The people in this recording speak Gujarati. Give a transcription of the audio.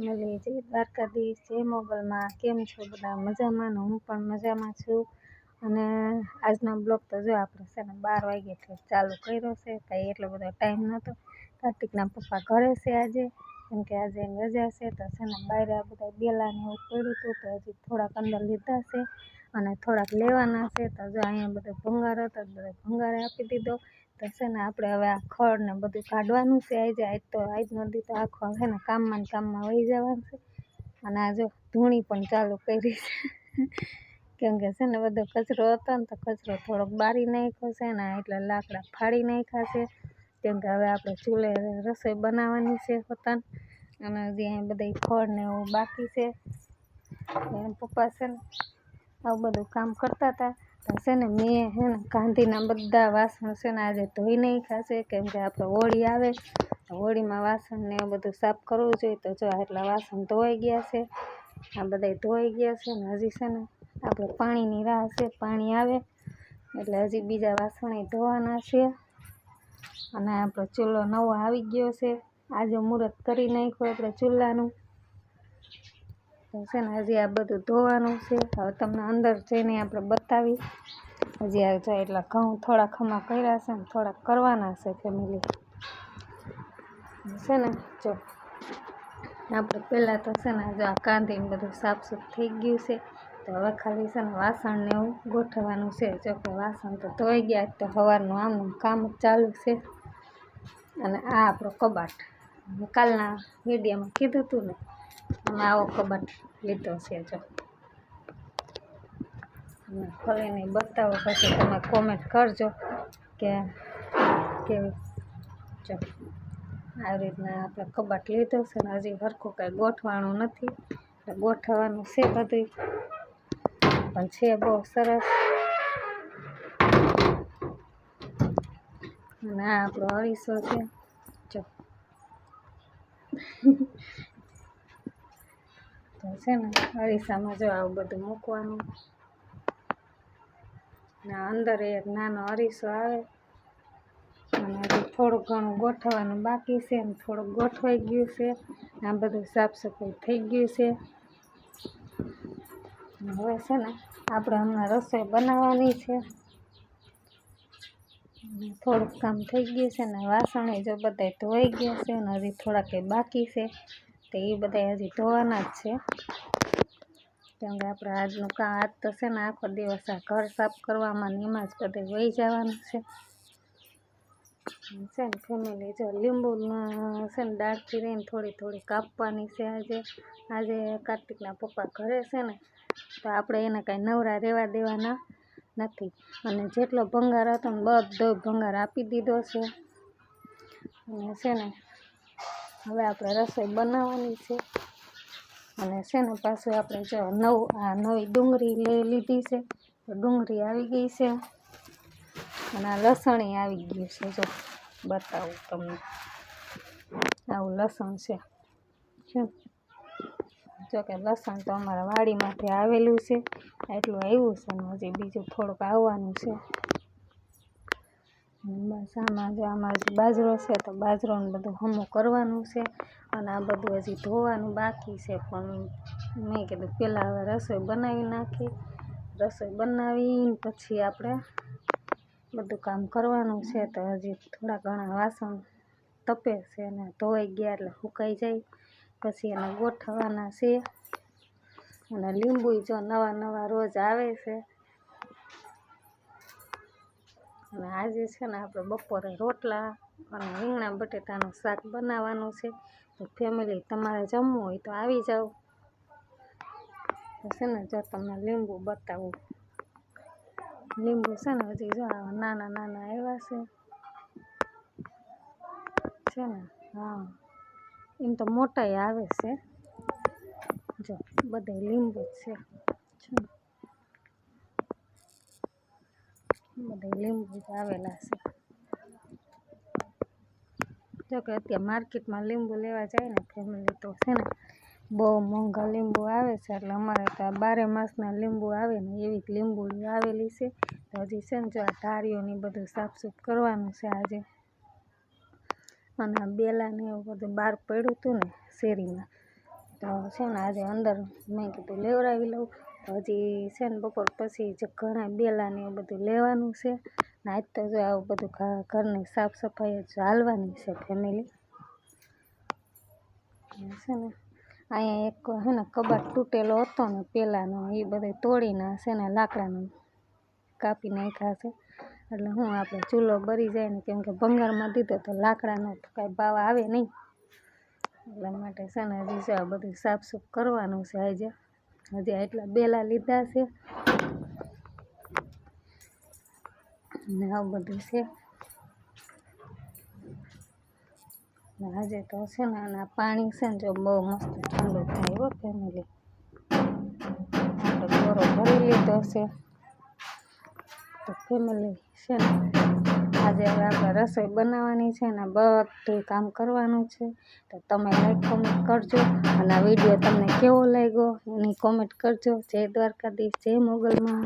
ફેમિલી જય દ્વારકાધીશ જય મોગલમાં કેમ છો બધા? મજામાં ને હું પણ મજામાં છું. અને આજનો બ્લોગ તો જો આપણે છે ને બાર એટલે ચાલુ કર્યો છે, કાંઈ એટલો બધો ટાઈમ નહોતો. કાર્તિકના પપ્પા ઘરે છે આજે. કેમ કે આજે એની રજા છે, તો છે ને બહાર આ બધા બેલાને એવું પડ્યું હતું, તો હજી થોડાક અંદર લીધા છે. અને થોડાક લેવાના છે, તો જો અહીંયા બધો ભંગાર હતો બધો ભંગારે આપી દીધો. તો છે ને આપણે હવે આ ખડ ને બધું કાઢવાનું છે આજે આજ તો આજ નદી તો આખો છે ને કામમાં કામમાં વહી જવાનું છે. અને આ જો ધૂણી પણ ચાલુ કરી છે. કેમ કે છે ને બધો કચરો હતો ને તો કચરો થોડોક બારી નાખ્યો છે ને એટલે લાકડા ફાડી નાખ્યા છે. કેમ કે હવે આપણે ચૂલે રસોઈ બનાવવાની છે પોતાને અને હજી અહીં બધા ફળ ને એવું બાકી છે. પપ્પા છે ને આવું બધું કામ કરતા હતા. તો છે ને, મેં છે ને કાંધીના બધા વાસણ છે ને આજે ધોઈ નાખ્યા છે કેમ કે આપણે હોળી આવે હોળીમાં વાસણ ને બધું સાફ કરવું જોઈએ, તો જો આટલા વાસણ ધોવાઈ ગયા છે, આ બધા ધોઈ ગયા છે ને હજી છે ને આપણે પાણીની રાહ છે, પાણી આવે, એટલે હજી બીજા વાસણ ધોવાના છે, અને આપણો ચૂલો નવો આવી ગયો છે, આજે મુહૂર્ત કરી નાખ્યો આપણે ચૂલાનું. તો છે ને હજી આ બધું ધોવાનું છે. હવે તમને અંદર જઈને આપણે બતાવી હજી આ જો એટલા ઘઉં થોડા ખમા કર્યા છે ને થોડાક કરવાના છે ફેમિલી છે ને જો, આપણે પહેલાં તો છે ને જો આ કાંધીને બધું સાફસૂફ થઈ ગયું છે. તો હવે ખાલી છે ને વાસણને એવું ગોઠવવાનું છે. જો કે વાસણ તો ધોઈ ગયા તો સવારનું આમનું કામ ચાલુ છે. અને આ આપણો કબાટ. કાલના વિડીયોમાં કીધું હતું ને અમે આવો કબાટ લીધો છે જો. અને ખોલીને બતાવો પછી તમે કોમેન્ટ કરજો કે કેવી જો. આવી રીતના આપણે કબાટ લીધો છે ને હજી સરખું કાંઈ ગોઠવાનું નથી. એટલે ગોઠવવાનું છે બધું પણ છે બહુ સરસ. અને આ આપણો અરીસો છે. તો છે ને, અરીસામાં જો આવું બધું મૂકવાનું. ને અંદર એક નાનો અરીસો આવે. અને હજી થોડું ઘણું ગોઠવવાનું બાકી છે ને થોડુંક ગોઠવાઈ ગયું છે. આ બધું સાફ સફાઈ થઈ ગયું છે. હવે છે ને, આપણે હમણાં રસોઈ બનાવવાની છે. થોડુંક કામ થઈ ગયું છે ને વાસણે જો બધા ધોઈ ગયા છે ને હજી થોડાક બાકી છે. તો એ બધા હજી ધોવાના જ છે. કેમ કે આપણે આજનું કામ, આજ તો છે ને આખો દિવસ આ ઘર સાફ કરવામાં ને એમાં જ બધે વહી જવાનું છે. છે ને ફેમિલી જો લીંબુ છે ને દાળથી રહીને થોડી થોડી કાપવાની છે આજે. આજે કાર્તિકના પપ્પા ઘરે છે ને, તો આપણે એને કાંઈ નવરા રહેવા દેવાના. નથી. અને જેટલો ભંગાર હતો બધો ભંગાર આપી દીધો છે. અને છે ને, હવે આપણે રસોઈ બનાવવાની છે. અને છે ને પાછું આપણે જો નવ, આ નવી ડુંગળી લઈ લીધી છે. તો ડુંગળી આવી ગઈ છે. અને આ લસણ આવી ગયું છે, જો બતાવું તમને. આવું લસણ છે. જો કે લસણ તો અમારા વાડીમાંથી આવેલું છે. એટલું આવ્યું છે ને હજી બીજું થોડુંક આવવાનું છે. બસ આમાં જો આમાં બાજરો છે તો બાજરોને બધું હમું કરવાનું છે અને આ બધું હજી ધોવાનું બાકી છે પણ મેં કીધું પહેલાં હવે રસોઈ બનાવી નાખી. રસોઈ બનાવીને પછી આપણે બધું કામ કરવાનું છે તો હજી થોડા ઘણા વાસણ તપે છે અને ધોવાઈ ગયા એટલે સુકાઈ જાય. પછી એને ગોઠવવાના છે. અને લીંબુ જો નવા નવા રોજ આવે છે. અને આજે છે ને આપણે બપોરે રોટલા અને રીંગણા બટેટાનું શાક બનાવવાનું છે. તો ફેમિલી તમારે જમવું હોય તો આવી જાઓ. તો છે ને જો તમને લીંબુ બતાવું. લીંબુ છે ને હજી જો નાના નાના આવ્યા છે. છે ને? હા. એમ તો મોટાય આવે છે. જો બધા લીંબુ છે. બધા લીંબુ આવેલા છે. જો કે અત્યારે માર્કેટમાં લીંબુ લેવા જાય ને ફેમિલી તો છે ને, બહુ મોંઘા લીંબુ આવે છે, એટલે અમારે તો આ બારે માસના લીંબુ આવે ને એવી જ લીંબુ આવેલી છે. હજી છે ને જો આ ધારીઓની બધું સાફસૂફ કરવાનું છે આજે. અને આ બેલા એવું બધું બહાર પડ્યું હતું ને શેરીમાં, તો છે ને આજે અંદર મેં કીધું લેવડાવી લઉં. તો હજી છે ને બપોર પછી જે ઘણા બેલાને એવું બધું લેવાનું છે, ને આજ તો જો આવું બધું ઘરની સાફ સફાઈ જ હાલવાની છે ફેમિલી છે ને અહીંયા એક છે ને કબાટ તૂટેલો હતો ને પહેલાંનો એ બધું તોડીને છે ને લાકડાનું કાપી નાખ્યા છે. એટલે હું આપણે ચૂલો બળી જાય ને કેમ કે ભંગારમાં દીધો તો લાકડાનો કાંઈ ભાવ આવે નહીં. એટલા માટે છે ને હજી છે આ બધું સાફસૂફ કરવાનું છે આજે. હજી આટલા બેલા લીધા છે. ને આવું બધું છે. આજે તો છે ને આના પાણી છે ને જો બહુ મસ્ત ઠંડુ થાય હો ફેમિલી આપણે ગોરો ભરી લીધો છે. તો ફેમિલી છે ને. આજે હવે આપણે રસોઈ બનાવવાની છે અને બધું કામ કરવાનું છે. તો તમે લાઈક કોમેન્ટ કરજો. અને આ વીડિયો તમને કેવો લાગ્યો એની કોમેન્ટ કરજો. જય દ્વારકાધીશ, જય મોગલમાં.